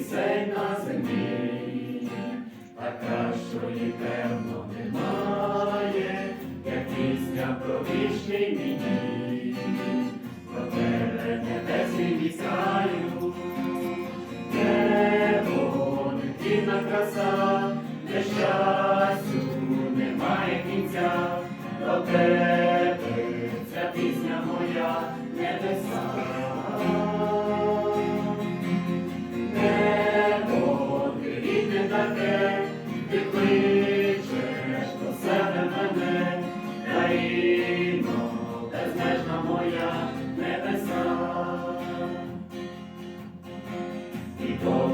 пісень на землі, така, що її певно немає, як пісня про вічний мені, про тебе небесний віскаю, небо, дивна краса, де щастю немає кінця, до тебе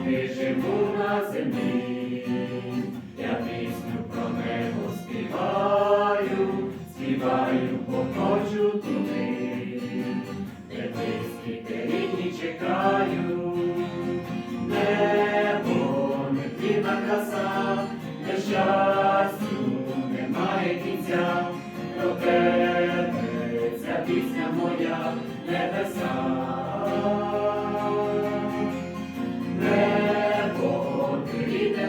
поки живу на землі, я пісню про небо співаю, співаю, бо хочу туди, де близькі, де чекаю. Небо, невідна краса, де щастю немає кінця, до тебе ця пісня моя небеса.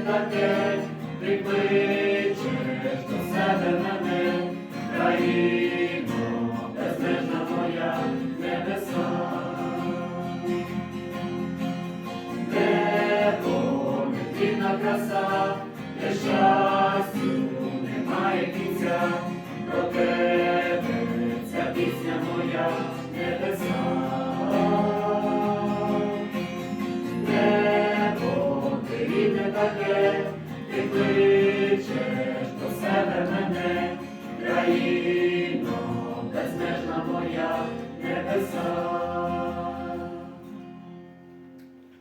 Таке, ти кличеш до себе мене, країно, безмежна моя небеса. Небо, невідна краса, де щастю ти кличеш